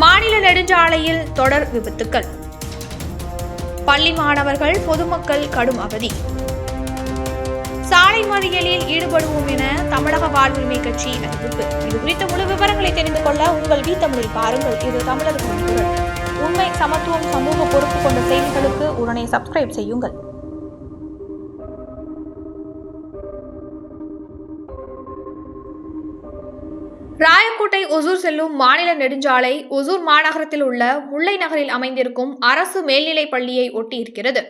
மாநில நெடுஞ்சாலையில் தொடர் விபத்துக்கள். பள்ளி மாணவர்கள் பொதுமக்கள் கடும் அவதி. சாலை மறியலில் ஈடுபடுவோம் என தமிழக வாழ்வுரிமை கட்சி அறிவிப்பு. இது குறித்த முழு விவரங்களை தெரிந்து கொள்ள உங்கள் வீ தமிழில் பாருங்கள். இது தமிழர் உண்மை சமத்துவம் சமூக பொறுப்பு கொண்ட செய்திகளுக்கு உடனே சப்ஸ்கிரைப் செய்யுங்கள். ராயக்கோட்டை ஒசூர் செல்லும் மாநில நெடுஞ்சாலை ஒசூர் மாநகரத்தில் உள்ள முல்லை நகரில் அமைந்திருக்கும் அரசு மேல்நிலைப் பள்ளியை ஒட்டி இருக்கிறது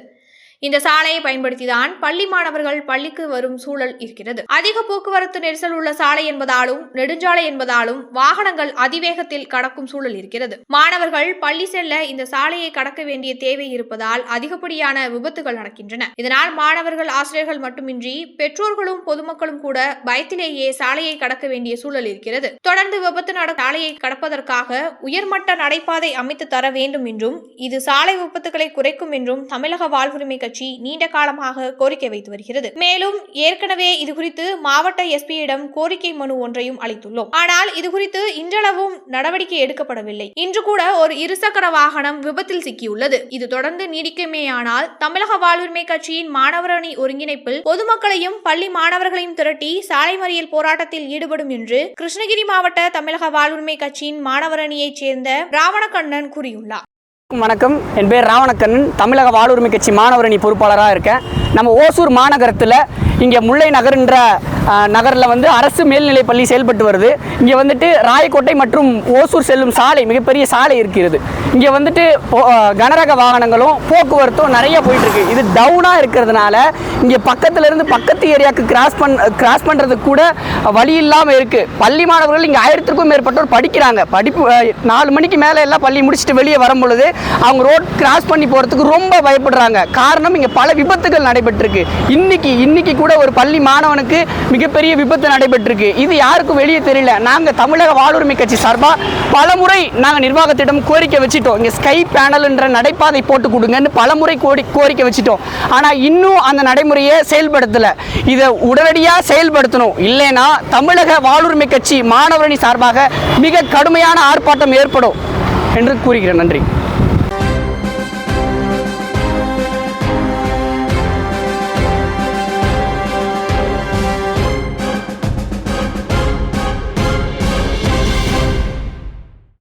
இந்த சாலையை பயன்படுத்திதான் பள்ளி மாணவர்கள் பள்ளிக்கு வரும் சூழல் இருக்கிறது. அதிக போக்குவரத்து நெரிசல் உள்ள சாலை என்பதாலும் நெடுஞ்சாலை என்பதாலும் வாகனங்கள் அதிவேகத்தில் கடக்கும் சூழல் இருக்கிறது. மாணவர்கள் பள்ளி செல்ல இந்த சாலையை கடக்க வேண்டிய தேவை இருப்பதால் அதிகப்படியான விபத்துகள் நடக்கின்றன. இதனால் மாணவர்கள் ஆசிரியர்கள் மட்டுமின்றி பெற்றோர்களும் பொதுமக்களும் கூட பயத்திலேயே சாலையை கடக்க வேண்டிய சூழல் இருக்கிறது. தொடர்ந்து விபத்து நட சாலையை கடப்பதற்காக உயர்மட்ட நடைபாதை அமைத்து தர வேண்டும் என்றும் இது சாலை விபத்துகளை குறைக்கும் என்றும் தமிழக வாழ்வுரிமை கட்சி நீண்ட காலமாக கோரிக்கை வைத்து வருகிறது. மேலும் ஏற்கனவே இதுகுறித்து மாவட்ட எஸ்பியிடம் கோரிக்கை மனு ஒன்றையும் அளித்துள்ளோம். ஆனால் இதுகுறித்து இன்றளவும் நடவடிக்கை எடுக்கப்படவில்லை. இன்று கூட ஒரு இருசக்கர வாகனம் விபத்தில் சிக்கியுள்ளது. இது தொடர்ந்து நீடிக்குமேயானால் தமிழக வாழ்வுரிமை கட்சியின் மாணவரணி ஒருங்கிணைப்பில் பொதுமக்களையும் பள்ளி மாணவர்களையும் திரட்டி சாலை மறியல் போராட்டத்தில் ஈடுபடும் என்று கிருஷ்ணகிரி மாவட்ட தமிழக வாழ்வுரிமை கட்சியின் மாணவரணியைச் சேர்ந்த ராவணகண்ணன் கூறியுள்ளார். வணக்கம். என் பேர் ராவணக்கண்ணன். தமிழக வாழ்வுரிமை கட்சி மாணவரணி பொறுப்பாளராக இருக்கேன். நம்ம ஓசூர் மாநகரத்தில் இங்கே முல்லை நகர்ன்ற நகரில் வந்து அரசு மேல்நிலைப் பள்ளி செயல்பட்டு வருது. இங்கே வந்துட்டு ராயக்கோட்டை மற்றும் ஓசூர் செல்லும் சாலை மிகப்பெரிய சாலை இருக்கிறது. இங்கே வந்துட்டு போ- கனரக வாகனங்களும் போக்குவரத்தும் நிறைய போயிட்டுருக்கு. இது டவுனாக இருக்கிறதுனால இங்கே பக்கத்துலேருந்து பக்கத்து ஏரியாவுக்கு கிராஸ் பண் கிராஸ் பண்ணுறதுக்கு கூட வழி இல்லாமல் இருக்குது பள்ளி மாணவர்கள் இங்கே ஆயிரத்திற்கும் மேற்பட்டோர் படிக்கிறாங்க. படிப்பு நாலு மணிக்கு மேலே எல்லாம் பள்ளி முடிச்சுட்டு வெளியே வரும் பொழுது அவங்க ரோட் கிராஸ் பண்ணி போகிறதுக்கு ரொம்ப பயப்படுறாங்க. காரணம் இங்கே பல விபத்துகள் நடைபெற்றிருக்கு. இன்னைக்கு இன்னைக்கு கூட ஒரு பள்ளி மாணவனுக்கு மிகப்பெரிய விபத்து நடைபெற்றிருக்கு. இது யாருக்கும் வெளியே தெரியல. நாங்கள் தமிழக வாழ்வுரிமை கட்சி சார்பாக பலமுறை நாங்கள் நிர்வாகத்திடம் கோரிக்கை வச்சுட்டோம். இங்கே ஸ்கை பேனல்ன்ற நடைபாதை போட்டு கொடுங்கன்னு பலமுறை கோரி கோரிக்கை வச்சுட்டோம். ஆனால் இன்னும் அந்த நடைமுறையை செயல்படுத்தலை. இதை உடனடியாக செயல்படுத்தணும். இல்லைன்னா தமிழக வாழ்வுரிமை கட்சி மாணவரணி சார்பாக மிக கடுமையான ஆர்ப்பாட்டம் ஏற்படும் என்று கூறுகிறேன். நன்றி.